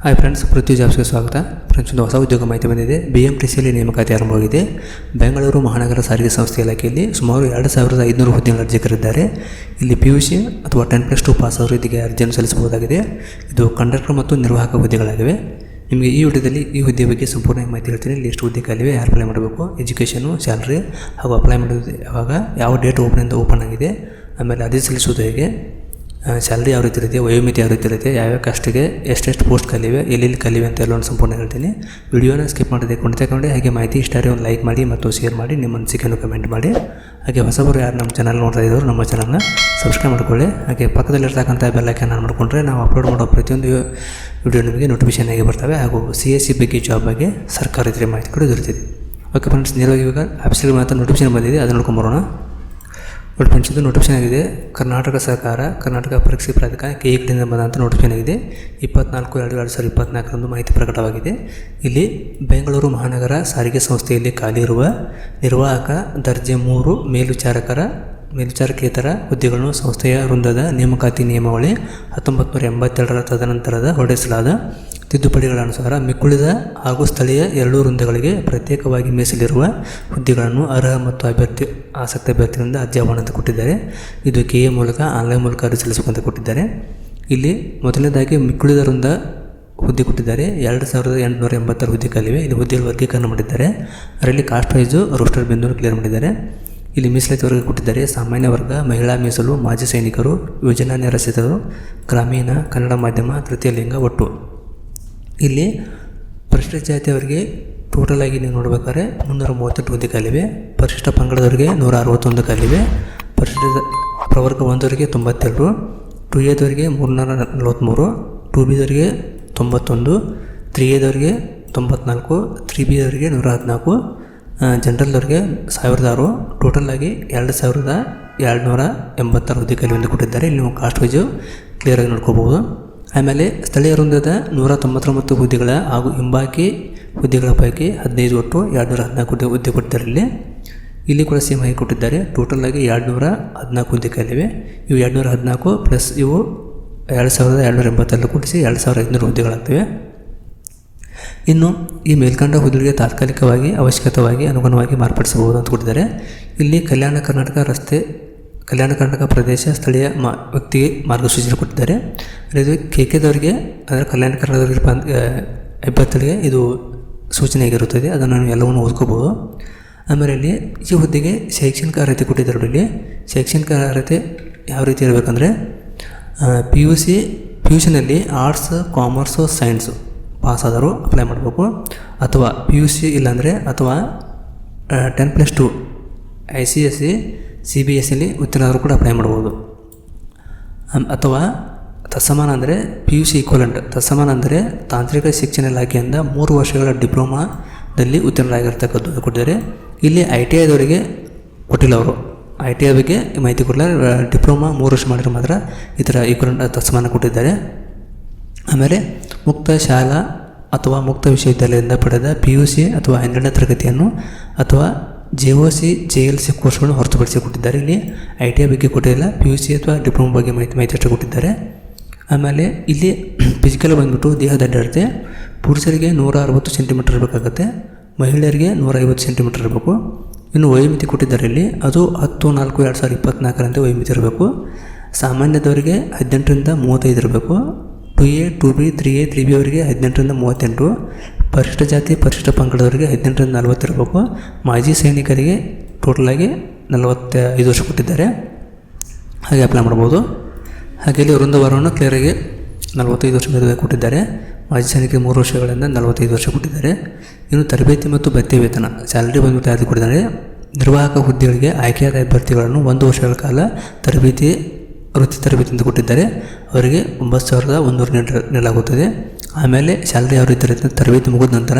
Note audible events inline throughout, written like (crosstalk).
Hi friends ಪೃಥ್ವಿ ಜಾಬ್ಸ್ಗೆ ಸ್ವಾಗತ. Friends ಒಂದು ಹೊಸ ಉದ್ಯೋಗ ಮಾಹಿತಿ ಬಂದಿದೆ. ಬಿ ಎಂ ಟಿ ಸಿಯಲ್ಲಿ ನೇಮಕಾತಿ ಆರಂಭವಾಗಿದೆ. ಬೆಂಗಳೂರು ಮಹಾನಗರ ಸಾರಿಗೆ ಸಂಸ್ಥೆ ಇಲಾಖೆಯಲ್ಲಿ ಸುಮಾರು ಎರಡು ಸಾವಿರದ ಐದುನೂರು ಹುದ್ದೆಗಳ ಅರ್ಜಿಕರಿದ್ದಾರೆ ಇಲ್ಲಿ ಪಿ ಯು ಸಿ ಅಥವಾ ಟೆನ್ ಪ್ಲಸ್ ಟು ಪಾಸ್ ಅವರು ಇದಕ್ಕೆ ಅರ್ಜಿಯನ್ನು ಸಲ್ಲಿಸಬಹುದಾಗಿದೆ. ಇದು ಕಂಡಕ್ಟರ್ ಮತ್ತು ನಿರ್ವಾಹಕ ಹುದ್ದೆಗಳಾಗಿವೆ. ನಿಮಗೆ ಈ ವಿಡಿಯೋದಲ್ಲಿ ಈ ಹುದ್ದೆ ಬಗ್ಗೆ ಸಂಪೂರ್ಣ ಮಾಹಿತಿ ಹೇಳ್ತೀನಿ. ಇಲ್ಲಿ ಎಷ್ಟು ಹುದ್ದೆ ಖಾಲಿವೆ, ಯಾರು ಅಪ್ಲೈ ಮಾಡಬೇಕು ಎಜುಕೇಷನು ಸ್ಯಾಲ್ರಿ ಹಾಗೂ ಅಪ್ಲೈ ಮಾಡೋದು ಯಾವಾಗ, ಯಾವ ಡೇಟ್ ಓಪನಿಂದ ಓಪನ್ ಆಗಿದೆ, ಆಮೇಲೆ ಅದೇ ಸಲ್ಲಿಸೋದು ಹೇಗೆ ಸ್ಯಾಲ್ರಿ ಯಾವ ರೀತಿ ಇರುತ್ತೆ, ವಯೋಮಿತಿ ಯಾವ ರೀತಿ ಇರುತ್ತೆ, ಯಾವ್ಯಾವ ಕಷ್ಟಿಗೆ ಎಷ್ಟೆಷ್ಟು ಪೋಸ್ಟ್ ಕಲಿವೆ, ಎಲ್ಲೆಲ್ಲಿ ಕಲಿವೆ ಅಂತ ಎಲ್ಲ ಸಂಪೂರ್ಣ ಹೇಳ್ತೀನಿ. ವಿಡಿಯೋನ ಸ್ಕಿಪ್ ಮಾಡದೆ ತಗೊಂಡೆ, ಹಾಗೆ ಮಾಹಿತಿ ಇಷ್ಟ ಒಂದು ಲೈಕ್ ಮಾಡಿ ಮತ್ತು ಶೇರ್ ಮಾಡಿ ನಿಮ್ಮ ಅನಿಸಿಕೆಯನ್ನು ಕಮೆಂಟ್ ಮಾಡಿ. ಹಾಗೆ ಹೊಸಬರು ಯಾರು ನಮ್ಮ ಚಾನಲ್ ನೋಡ್ತಾ ಇದ್ದವರು ನಮ್ಮ ಚಾನಲ್ನ ಸಬ್ಸ್ಕ್ರೈಬ್ ಮಾಡ್ಕೊಳ್ಳಿ. ಹಾಗೆ ಪಕ್ಕದಲ್ಲಿರ್ತಕ್ಕಂಥ ಬೆಲ್ಲೈಕನ್ ಆನ್ ಮಾಡಿಕೊಂಡ್ರೆ ನಾವು ಅಪ್ಲೋಡ್ ಮಾಡೋ ಪ್ರತಿಯೊಂದು ವಿಡಿಯೋ ನಿಮಗೆ ನೋಟಿಫಿಕೇಶನ್ ಆಗಿ ಬರ್ತವೆ. ಹಾಗೂ ಸಿ ಎಸ್ ಸಿ ಬಗ್ಗೆ ಜಾಬ್ ಬಗ್ಗೆ ಸರ್ಕಾರದ ಮಾಹಿತಿ ಕೂಡ ದೊರೆತಿದೆ. ಓಕೆ ಫ್ರೆಂಡ್ಸ್ ನೇರವಾಗಿ ಇವಾಗ ಆಪ್ಸಲ್ಲಿ ಮಾತ್ರ ನೋಟಿಫಿಕೇಶನ್ ಬಂದಿದೆ ಅದನ್ನು ನೋಡ್ಕೊಂಬರೋಣ ನೋಡಿ ಫ್ರೆಂಡ್ಸ್ ಇದು ನೋಟಿಫಿಕೇಶನ್ ಆಗಿದೆ. ಕರ್ನಾಟಕ ಸರ್ಕಾರ, ಕರ್ನಾಟಕ ಪರೀಕ್ಷೆ ಪ್ರಾಧಿಕಾರ ಕೆ ಇ ಬಂದಂಥ ನೋಟಿಫಿಕೇಶನ್ ಆಗಿದೆ. ಇಪ್ಪತ್ನಾಲ್ಕು, ಎರಡು ಎರಡು ಸಾವಿರದ ಇಪ್ಪತ್ನಾಲ್ಕರಂದು ಮಾಹಿತಿ ಪ್ರಕಟವಾಗಿದೆ. ಇಲ್ಲಿ ಬೆಂಗಳೂರು ಮಹಾನಗರ ಸಾರಿಗೆ ಸಂಸ್ಥೆಯಲ್ಲಿ ಖಾಲಿ ಇರುವ ನಿರ್ವಾಹಕ ದರ್ಜೆ ಮೂರು ಮೇಲ್ವಿಚಾರಕರ, ಮೇಲ್ವಿಚಾರಕೇತರ ಹುದ್ದೆಗಳನ್ನು ಸಂಸ್ಥೆಯ ವೃಂದದ ನೇಮಕಾತಿ ನಿಯಮಾವಳಿ ಹತ್ತೊಂಬತ್ತು ನೂರ ಎಂಬತ್ತೆರಡರ ತದನಂತರದ ಹೊರಡಿಸಲಾದ ತಿದ್ದುಪಡಿಗಳ ಅನುಸಾರ ಮಿಕ್ಕುಳಿದ ಹಾಗೂ ಸ್ಥಳೀಯ ಎರಡೂ ವೃಂದಗಳಿಗೆ ಪ್ರತ್ಯೇಕವಾಗಿ ಮೀಸಲಿರುವ ಹುದ್ದೆಗಳನ್ನು ಅರ್ಹ ಮತ್ತು ಅಭ್ಯರ್ಥಿ, ಆಸಕ್ತ ಅಭ್ಯರ್ಥಿಗಳಿಂದ ಅರ್ಜಿ ಅಂತ ಕೊಟ್ಟಿದ್ದಾರೆ. ಇದು ಕೆ ಎ ಮೂಲಕ, ಆನ್ಲೈನ್ ಮೂಲಕ ಅರ್ಜಿ ಸಲ್ಲಿಸಬೇಕಂತ ಕೊಟ್ಟಿದ್ದಾರೆ. ಇಲ್ಲಿ ಮೊದಲನೇದಾಗಿ ಮಿಕ್ಕುಳಿದ ವೃಂದ ಹುದ್ದೆ ಕೊಟ್ಟಿದ್ದಾರೆ. ಎರಡು ಸಾವಿರದ ಎಂಟುನೂರ ಎಂಬತ್ತಾರು ಹುದ್ದೆ ಕಾಲಿವೆ ಇಲ್ಲಿ ಹುದ್ದೆಗಳ ವರ್ಗೀಕರಣ ಮಾಡಿದ್ದಾರೆ. ಅದರಲ್ಲಿ ಕಾಸ್ಟ್ ವೈಸು ರೋಸ್ಟರ್ ಬಿಂದು ಕ್ಲಿಯರ್ ಮಾಡಿದ್ದಾರೆ. ಇಲ್ಲಿ ಮೀಸಲಾತಿ ವರ್ಗ ಕೊಟ್ಟಿದ್ದಾರೆ. ಸಾಮಾನ್ಯ ವರ್ಗ, ಮಹಿಳಾ ಮೀಸಲು, ಮಾಜಿ ಸೈನಿಕರು ಯೋಜನಾ ನಿರಾಶ್ರಿತರು ಗ್ರಾಮೀಣ ಕನ್ನಡ ಮಾಧ್ಯಮ, ತೃತೀಯ ಲಿಂಗ ಒಟ್ಟು ಇಲ್ಲಿ ಪರಿಶಿಷ್ಟ ಜಾತಿಯವರಿಗೆ ಟೋಟಲ್ ಆಗಿ ನೀವು ನೋಡ್ಬೇಕಾದ್ರೆ ಮುನ್ನೂರ ಮೂವತ್ತೆಂಟು ಹುದ್ದೆ ಖಾಲಿವೆ ಪರಿಶಿಷ್ಟ ಪಂಗಡದವರಿಗೆ ನೂರ ಅರವತ್ತೊಂದು ಖಾಲಿವೆ ಪರಿಶಿಷ್ಟ ಪ್ರವರ್ಗ ಒಂದವರಿಗೆ ತೊಂಬತ್ತೆರಡು. ಟು ಎದವರಿಗೆ ಮೂರ್ನೂರ ನಲವತ್ತ್ಮೂರು ಟು ಬಿದವರಿಗೆ ತೊಂಬತ್ತೊಂದು. ತ್ರೀ ಎದವರಿಗೆ ತೊಂಬತ್ನಾಲ್ಕು. ತ್ರೀ ಬಿದವರಿಗೆ ನೂರ ಹದಿನಾಲ್ಕು. ಜನರಲ್ದವ್ರಿಗೆ ಸಾವಿರದ ಆರು. ಟೋಟಲ್ ಆಗಿ ಎರಡು ಸಾವಿರದ ಎರಡುನೂರ ಎಂಬತ್ತಾರು ಹುದ್ದೆ ಖಾಲಿವೆಂದು ಕೊಟ್ಟಿದ್ದಾರೆ. ಇಲ್ಲಿ ನೀವು ಕಾಸ್ಟ್ ವೈಸು ಕ್ಲಿಯರಾಗಿ ನೋಡ್ಕೋಬೋದು ಆಮೇಲೆ ಸ್ಥಳೀಯ ವೃಂದದ ನೂರ ತೊಂಬತ್ತೊಂಬತ್ತು ಹುದ್ದೆಗಳ ಹಾಗೂ ಹಿಂಬಾಕಿ ಹುದ್ದೆಗಳ ಪೈಕಿ ಹದಿನೈದು ಒಟ್ಟು ಎರಡುನೂರ ಹದಿನಾಲ್ಕು ಹುದ್ದೆ ಹುದ್ದೆ ಕೊಟ್ಟಿದ್ದಾರೆ ಇಲ್ಲಿ. ಇಲ್ಲಿ ಕೂಡ ಸೇಮ್ ಆಗಿ ಕೊಟ್ಟಿದ್ದಾರೆ. ಟೋಟಲ್ ಆಗಿ ಎರಡುನೂರ ಹದಿನಾಲ್ಕು ಹುದ್ದೆ ಕಲಿವೆ. ಇವು ಎರಡುನೂರ ಹದಿನಾಲ್ಕು ಪ್ಲಸ್ ಇವು ಎರಡು ಸಾವಿರದ ಎರಡುನೂರ ಎಂಬತ್ತೆರಡು ಕೂಡಿಸಿ ಎರಡು ಸಾವಿರದ ಐದುನೂರು ಹುದ್ದೆಗಳಾಗ್ತವೆ. ಇನ್ನು ಈ ಮೇಲ್ಕಂಡ ಹುದ್ದೆಗಳಿಗೆ ತಾತ್ಕಾಲಿಕವಾಗಿ ಅವಶ್ಯಕತವಾಗಿ ಅನುಗುಣವಾಗಿ ಮಾರ್ಪಡಿಸಬಹುದು ಅಂತ ಕೊಟ್ಟಿದ್ದಾರೆ. ಇಲ್ಲಿ ಕಲ್ಯಾಣ ಕರ್ನಾಟಕ ರಸ್ತೆ ಕಲ್ಯಾಣ ಕರ್ನಾಟಕ ಪ್ರದೇಶ ಸ್ಥಳೀಯ ಮಾ, ವ್ಯಕ್ತಿಗೆ ಮಾರ್ಗಸೂಚನೆ ಕೊಟ್ಟಿದ್ದಾರೆ. ಇದು ಕೆ ಕೆದವರಿಗೆ ಅಂದರೆ ಕಲ್ಯಾಣ ಕರ್ನಾಟಕದವರಿಗೆ ಬಂದ ಅಭ್ಯರ್ಥಿಗಳಿಗೆ ಇದು ಸೂಚನೆ ಆಗಿರುತ್ತದೆ. ಅದನ್ನು ನಾವು ಎಲ್ಲವನ್ನು ಓದ್ಕೋಬೋದು ಆಮೇಲೆ ಇಲ್ಲಿ ಈ ಹುದ್ದೆಗೆ ಶೈಕ್ಷಣಿಕ ಅರ್ಹತೆ ಕೊಟ್ಟಿದ್ದಾರೆ ಇಲ್ಲಿ. ಶೈಕ್ಷಣಿಕ ಅರ್ಹತೆ ಯಾವ ರೀತಿ ಇರಬೇಕಂದ್ರೆ P U C, P U ಸಿನಲ್ಲಿ arts, commerce, science pass ಆದರೂ ಅಪ್ಲೈ ಮಾಡಬೇಕು. ಅಥವಾ ಪಿ ಯು ಸಿ ಇಲ್ಲಾಂದರೆ ಅಥವಾ ten plus two, I C S C C B S ಸಿಲಿ ಉತ್ತೀರ್ಣರು ಕೂಡ ಅಪ್ಲೈ ಮಾಡ್ಬೋದು. ಅಥವಾ ತತ್ಸಮಾನ ಅಂದರೆ ಪಿ ಯು ಸಿ ಈಕ್ವಲೆಂಟ್ ತತ್ಸಮಾನ ಅಂದರೆ ತಾಂತ್ರಿಕ ಶಿಕ್ಷಣ ಇಲಾಖೆಯಿಂದ ಮೂರು ವರ್ಷಗಳ ಡಿಪ್ಲೊಮಾದಲ್ಲಿ ಉತ್ತೀರ್ಣರಾಗಿರ್ತಕ್ಕದ್ದು ಕೊಟ್ಟಿದ್ದಾರೆ. ಇಲ್ಲಿ ಐ ಟಿ ಐದವರಿಗೆ ಕೊಟ್ಟಿಲ್ಲ ಅವರು. ಐ ಟಿ ಐ ಬಗ್ಗೆ ಮಾಹಿತಿ ಕೊಡಲ್ಲ ಡಿಪ್ಲೊಮಾ ಮೂರು ವರ್ಷ ಮಾಡಿದ್ರೆ ಮಾತ್ರ ಈ ಥರ ಈಕ್ವಲೆಂಟ್ ತತ್ಸಮಾನ ಕೊಟ್ಟಿದ್ದಾರೆ. ಆಮೇಲೆ ಮುಕ್ತ ಶಾಲಾ ಅಥವಾ ಮುಕ್ತ ವಿಶ್ವವಿದ್ಯಾಲಯದಿಂದ ಪಡೆದ ಪಿ ಯು ಸಿ ಅಥವಾ ಹನ್ನೆರಡನೇ ತರಗತಿಯನ್ನು ಅಥವಾ J O C J L C ಕೋರ್ಸ್ಗಳನ್ನು ಹೊರತುಪಡಿಸಿ ಕೊಟ್ಟಿದ್ದಾರೆ. ಇಲ್ಲಿ ಐ ಟಿ ಐ ಬಗ್ಗೆ ಕೊಟ್ಟಿಲ್ಲ ಪಿ ಯು ಸಿ ಅಥವಾ ಡಿಪ್ಲೊಮಾ ಬಗ್ಗೆ ಮಾಹಿತಿ ಮಾಹಿತಿ ಅಷ್ಟು ಕೊಟ್ಟಿದ್ದಾರೆ. ಆಮೇಲೆ ಇಲ್ಲಿ (clears throat) ಫಿಸಿಕಲ್ ಬಂದುಬಿಟ್ಟು ದೇಹದ ಅಡ್ಡಾಡತೆ ಪುರುಷರಿಗೆ ನೂರ ಅರವತ್ತು ಸೆಂಟಿಮೀಟರ್ ಇರಬೇಕಾಗತ್ತೆ, ಮಹಿಳೆಯರಿಗೆ ನೂರ ಐವತ್ತು ಸೆಂಟಿಮೀಟರ್ ಇರಬೇಕು. ಇನ್ನು ವಯೋಮಿತಿ ಕೊಟ್ಟಿದ್ದಾರೆ ಇಲ್ಲಿ, ಅದು ಹತ್ತು, ನಾಲ್ಕು, ಎರಡು ಸಾವಿರದ ಇಪ್ಪತ್ನಾಲ್ಕರಂತೆ ವಯೋಮಿತಿ ಇರಬೇಕು. ಸಾಮಾನ್ಯದವರಿಗೆ ಹದಿನೆಂಟರಿಂದ ಮೂವತ್ತೈದು ಇರಬೇಕು. Two A, two B, three A, three B ಅವರಿಗೆ ಹದಿನೆಂಟರಿಂದ ಮೂವತ್ತೆಂಟು. ಪರಿಶಿಷ್ಟ ಜಾತಿ ಪರಿಶಿಷ್ಟ ಪಂಗಡದವರಿಗೆ ಹದಿನೆಂಟರಿಂದ ನಲವತ್ತಿರಬೇಕು ಮಾಜಿ ಸೈನಿಕರಿಗೆ ಟೋಟಲಾಗಿ ನಲವತ್ತ ಐದು ವರ್ಷ ಕೊಟ್ಟಿದ್ದಾರೆ. ಹಾಗೆ ಅಪ್ಲೈ ಮಾಡ್ಬೋದು ಹಾಗೆ ಇಲ್ಲಿ ವೃಂದವರವನ್ನು ಕ್ಲಿಯರಾಗಿ ನಲವತ್ತೈದು ವರ್ಷ ಮೇಲೆ ಕೊಟ್ಟಿದ್ದಾರೆ. ಮಾಜಿ ಸೈನಿಕರಿಗೆ ಮೂರು ವರ್ಷಗಳಿಂದ ನಲವತ್ತೈದು ವರ್ಷ ಕೊಟ್ಟಿದ್ದಾರೆ. ಇನ್ನು ತರಬೇತಿ ಮತ್ತು ಭತ್ಯೆ ವೇತನ ಸ್ಯಾಲರಿ ಬಂದ್ಬಿಟ್ಟು ಯಾರು ಕೊಟ್ಟಿದ್ದಾರೆ. ನಿರ್ವಾಹಕ ಹುದ್ದೆಗಳಿಗೆ ಆಯ್ಕೆಯಾದ ಅಭ್ಯರ್ಥಿಗಳನ್ನು ಒಂದು ವರ್ಷಗಳ ಕಾಲ ತರಬೇತಿ ವೃತ್ತಿ ತರಬೇತಿ ಅಂತ ಕೊಟ್ಟಿದ್ದಾರೆ. ಅವರಿಗೆ ಒಂಬತ್ತು ಸಾವಿರದ ಒಂದೂರು ನೀಡ ನೀಡಲಾಗುತ್ತದೆ ಆಮೇಲೆ ಸ್ಯಾಲ್ರಿ ಅವರು ರೀತಿ ತರಬೇತಿ ಮುಗಿದ ನಂತರ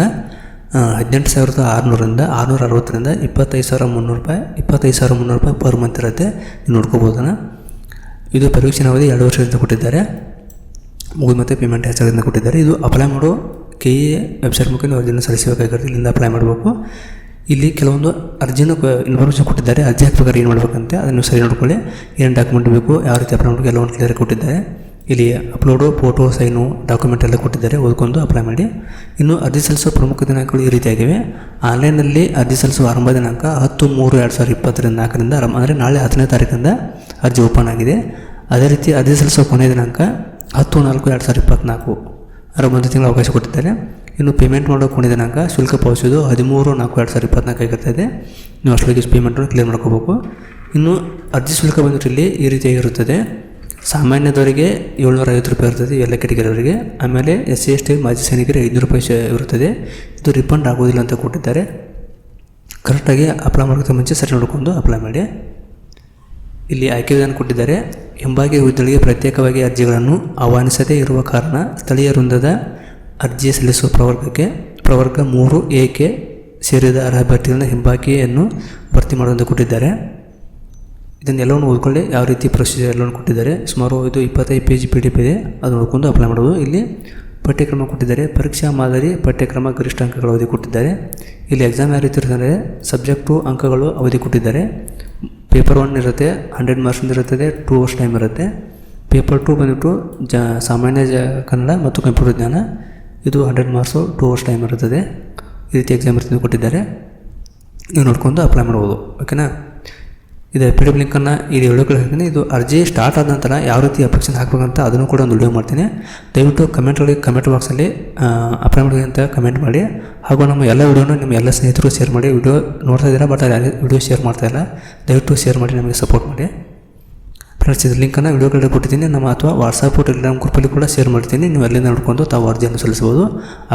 ಹದಿನೆಂಟು ಸಾವಿರದ ಆರುನೂರಿಂದ ಆರುನೂರ ಅರವತ್ತರಿಂದ ಇಪ್ಪತ್ತೈದು ಸಾವಿರ ಮುನ್ನೂರು ರೂಪಾಯಿ, ಇಪ್ಪತ್ತೈದು ಸಾವಿರ ಮುನ್ನೂರು ರೂಪಾಯಿ ಪರ್ ಮಂತ್ ಇರುತ್ತೆ. ನೀವು ಇದು ಪರೀಕ್ಷೆ ಅವಧಿ ಎರಡು ವರ್ಷದಿಂದ ಕೊಟ್ಟಿದ್ದಾರೆ. ಮುಗಿದ ಮತ್ತೆ ಪೇಮೆಂಟ್ ಹೆಚ್ಚಾಗೋದನ್ನ ಕೊಟ್ಟಿದ್ದಾರೆ. ಇದು ಅಪ್ಲೈ ಮಾಡೋ ಕೆ ಎ ವೆಬ್ಸೈಟ್ ಮುಖಾಂತರ ಅರ್ಜಿಯನ್ನು ಸಲ್ಲಿಸಬೇಕಾಗಿರುತ್ತೆ ಇಲ್ಲಿಂದ ಅಪ್ಲೈ ಮಾಡಬೇಕು. ಇಲ್ಲಿ ಕೆಲವೊಂದು ಅರ್ಜಿನ ಇನ್ಫಾರ್ಮೇಷನ್ ಕೊಟ್ಟಿದ್ದಾರೆ. ಅರ್ಜಿ ಹಾಕಬೇಕಾದ್ರೆ ಏನು ಮಾಡಬೇಕಂತೆ ಅದನ್ನು ಸರಿ ನೋಡ್ಕೊಳ್ಳಿ. ಏನು ಡಾಕ್ಯುಮೆಂಟ್ ಬೇಕು, ಯಾವ ರೀತಿ ಅಪ್ಲೈ ಮಾಡಬೇಕು ಎಲ್ಲವನ್ನು ಕ್ಲಿಯರ್ ಕೊಟ್ಟಿದ್ದಾರೆ. ಇಲ್ಲಿ ಅಪ್ಲೋಡು ಫೋಟೋ ಸೈನು ಡಾಕ್ಯುಮೆಂಟ್ ಎಲ್ಲ ಕೊಟ್ಟಿದ್ದಾರೆ. ಓದ್ಕೊಂಡು ಅಪ್ಲೈ ಮಾಡಿ. ಇನ್ನು ಅರ್ಜಿ ಸಲ್ಲಿಸುವ ಪ್ರಮುಖ ದಿನಾಂಕಗಳು ಈ ರೀತಿಯಾಗಿವೆ ಆನ್ಲೈನಲ್ಲಿ ಅರ್ಜಿ ಸಲ್ಲಿಸುವ ಆರಂಭ ದಿನಾಂಕ ಹತ್ತು ಮೂರು ಎರಡು ಸಾವಿರದ ಇಪ್ಪತ್ತರಿಂದ ನಾಲ್ಕರಿಂದ ಅಂದರೆ ನಾಳೆ ಹತ್ತನೇ ತಾರೀಕಿಂದ ಅರ್ಜಿ ಓಪನ್ ಆಗಿದೆ. ಅದೇ ರೀತಿ ಅರ್ಜಿ ಸಲ್ಲಿಸುವ ಕೊನೆಯ ದಿನಾಂಕ ಹತ್ತು ನಾಲ್ಕು ಎರಡು ಸಾವಿರದ ಇಪ್ಪತ್ತ್ನಾಲ್ಕು ಅದರ ಒಂದು ತಿಂಗಳು ಅವಕಾಶ ಕೊಟ್ಟಿದ್ದಾರೆ. ಇನ್ನು ಪೇಮೆಂಟ್ ಮಾಡೋ ದಿನಾಂಕ ಶುಲ್ಕ ಪಾವತಿಸೋದು ಹದಿಮೂರು, ನಾಲ್ಕು, ಎರಡು ಸಾವಿರದ ಇಪ್ಪತ್ನಾಲ್ಕು ಆಗಿರ್ತದೆ ನೀವು ಅಷ್ಟೊಳಗೆ ಪೇಮೆಂಟನ್ನು ಕ್ಲಿಯರ್ ಮಾಡ್ಕೋಬೇಕು. ಇನ್ನು ಅರ್ಜಿ ಶುಲ್ಕ ಬಂದ್ಬಿಟ್ಟು ಇಲ್ಲಿ ಈ ರೀತಿಯಾಗಿರುತ್ತದೆ ಸಾಮಾನ್ಯದವರಿಗೆ ಏಳ್ನೂರ ಐವತ್ತು ರೂಪಾಯಿ ಇರ್ತದೆ, ಎಲ್ಲ ಕೆಟಗರಿಯವರಿಗೆ ಆಮೇಲೆ ಎಸ್ ಸಿ, ಎಸ್ ಟಿ, ಮಾಜಿ ಸೈನಿಕರಿಗೆ ಐದುನೂರು ರೂಪಾಯಿ ಇರುತ್ತದೆ. ಇದು ರಿಫಂಡ್ ಆಗೋದಿಲ್ಲ ಅಂತ ಕೊಟ್ಟಿದ್ದಾರೆ. ಕರೆಕ್ಟಾಗಿ ಅಪ್ಲೈ ಮಾಡೋಕ್ಕೆ ಮುಂಚೆ ಸರಿ ನೋಡಿಕೊಂಡು ಅಪ್ಲೈ ಮಾಡಿ. ಇಲ್ಲಿ ಆಯ್ಕೆ ವಿಧಾನ ಕೊಟ್ಟಿದ್ದಾರೆ. ಹಿಂಬಾಗಿ ಹುದ್ದೆಗಳಿಗೆ ಪ್ರತ್ಯೇಕವಾಗಿ ಅರ್ಜಿಗಳನ್ನು ಆಹ್ವಾನಿಸದೇ ಇರುವ ಕಾರಣ ಸ್ಥಳೀಯ ವೃಂದದ ಅರ್ಜಿ ಸಲ್ಲಿಸುವ ಪ್ರವರ್ಗಕ್ಕೆ, ಪ್ರವರ್ಗ ಮೂರು ಎಕೆ ಸೇರಿದ ಅರ್ಹ ಅಭ್ಯರ್ಥಿಗಳನ್ನ ಹಿಂಬಾಕಿಯನ್ನು ಭರ್ತಿ ಮಾಡುವಂತೆ ಕೊಟ್ಟಿದ್ದಾರೆ. ಇದನ್ನೆಲ್ಲವನ್ನು ಓದ್ಕೊಳ್ಳಿ, ಯಾವ ರೀತಿ ಪ್ರೊಸೀಜರ್ ಎಲ್ಲವನ್ನು ಕೊಟ್ಟಿದ್ದಾರೆ. ಸುಮಾರು ಇದು ಇಪ್ಪತ್ತೈದು ಪೇಜ್ ಪಿ ಡಿ ಪಿ ಇದೆ, ಅದು ನೋಡ್ಕೊಂಡು ಅಪ್ಲೈ ಮಾಡೋದು ಇಲ್ಲಿ ಪಠ್ಯಕ್ರಮ ಕೊಟ್ಟಿದ್ದಾರೆ. ಪರೀಕ್ಷಾ ಮಾದರಿ ಪಠ್ಯಕ್ರಮ ಗರಿಷ್ಠ ಅಂಕಗಳ ಅವಧಿ ಕೊಟ್ಟಿದ್ದಾರೆ. ಇಲ್ಲಿ ಎಕ್ಸಾಮ್ ಯಾವ ರೀತಿ ಇರ್ತದೆ ಸಬ್ಜೆಕ್ಟು ಅಂಕಗಳು ಅವಧಿ ಕೊಟ್ಟಿದ್ದಾರೆ. ಪೇಪರ್ ಒನ್ ಇರುತ್ತೆ ಹಂಡ್ರೆಡ್ ಮಾರ್ಕ್ಸಿಂದ ಇರುತ್ತದೆ ಟೂ ಅವರ್ಸ್ ಟೈಮ್ ಇರುತ್ತೆ. ಪೇಪರ್ ಟು ಬಂದುಬಿಟ್ಟು ಜ, ಸಾಮಾನ್ಯ ಜ, ಕನ್ನಡ ಮತ್ತು ಕಂಪ್ಯೂಟರ್ ಜ್ಞಾನ. ಇದು hundred marks two hours time ಇರುತ್ತದೆ. ಈ ರೀತಿ ಎಕ್ಸಾಮ್ ಇರ್ತದೆ ಕೊಟ್ಟಿದ್ದಾರೆ. ನೀವು ನೋಡ್ಕೊಂಡು ಅಪ್ಲೈ ಮಾಡ್ಬೋದು. ಓಕೆನಾ ಇದು ಪಿ ಡಿ ಲಿಂಕನ್ನು ಇದು ಹೇಳೋಕೆ ಹೇಳ್ತೀನಿ ಇದು ಅರ್ಜಿ ಸ್ಟಾರ್ಟ್ ಆದ ನಂತರ ಯಾವ ರೀತಿ ಅಪ್ಲಿಕೇಶನ್ ಹಾಕಬೇಕಂತ ಅದನ್ನು ಕೂಡ ಒಂದು ವಿಡಿಯೋ ಮಾಡ್ತೀನಿ. ದಯವಿಟ್ಟು ಕಮೆಂಟ್ಗಳಿಗೆ ಕಮೆಂಟ್ ಬಾಕ್ಸಲ್ಲಿ ಅಪ್ಲೈ ಮಾಡಿ ಅಂತ ಕಮೆಂಟ್ ಮಾಡಿ. ಹಾಗೂ ನಮ್ಮ ಎಲ್ಲ ವಿಡಿಯೋನ ನಿಮ್ಮ ಎಲ್ಲ ಸ್ನೇಹಿತರು ಶೇರ್ ಮಾಡಿ. ವಿಡಿಯೋ ನೋಡ್ತಾ ಇದ್ದೀರಾ? ಬಟ್ ಯಾರು ವಿಡಿಯೋ ಶೇರ್ ಮಾಡ್ತಾ ಇಲ್ಲ. ದಯವಿಟ್ಟು ಶೇರ್ ಮಾಡಿ, ನಮಗೆ ಸಪೋರ್ಟ್ ಮಾಡಿ. ಫ್ರೆಂಡ್ಸ್ ಇದು ಲಿಂಕನ್ನು ವಿಡಿಯೋಗಳಲ್ಲಿ ಕೊಟ್ಟಿದ್ದೀನಿ. ನಮ್ಮ ಅಥವಾ ವಾಟ್ಸಪ್ ಟೆಲಿಗ್ರಾಮ್ ಗ್ರೂಪಲ್ಲಿ ಕೂಡ ಶೇರ್ ಮಾಡ್ತೀನಿ. ನೀವು ಅಲ್ಲಿಂದ ನೋಡ್ಕೊಂಡು ತಾವು ಅರ್ಜಿಯನ್ನು ಸಲ್ಲಿಸ್ಬೋದು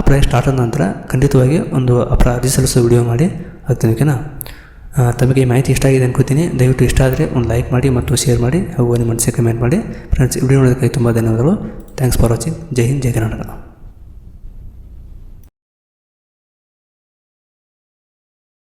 ಅಪ್ಲೈ ಸ್ಟಾರ್ಟ್ ಆದ ನಂತರ ಖಂಡಿತವಾಗಿ ಒಂದು ಅಪ್ರ ಅರ್ಜಿ ಸಲ್ಲಿಸೋ ವಿಡಿಯೋ ಮಾಡಿ ಹಾಕ್ತೀನಿ ಓಕೆನಾ ತಮಗೆ ಮಾಹಿತಿ ಇಷ್ಟ ಆಗಿದೆ ಅನ್ಕೋತೀನಿ. ದಯವಿಟ್ಟು ಇಷ್ಟ ಆದರೆ ಒಂದು ಲೈಕ್ ಮಾಡಿ ಮತ್ತು ಶೇರ್ ಮಾಡಿ. ಹಾಗೂ ನಿಮ್ಮ ಮನಸ್ಸಿಗೆ ಕಮೆಂಟ್ ಮಾಡಿ. ಫ್ರೆಂಡ್ಸ್ ವಿಡಿಯೋ ನೋಡೋದಕ್ಕೆ ತುಂಬ ಧನ್ಯವಾದಗಳು. ಥ್ಯಾಂಕ್ಸ್ ಫಾರ್ ವಾಚಿಂಗ್ ಜೈ ಹಿಂದ್, ಜೈ ಕರ್ನಾಟಕ.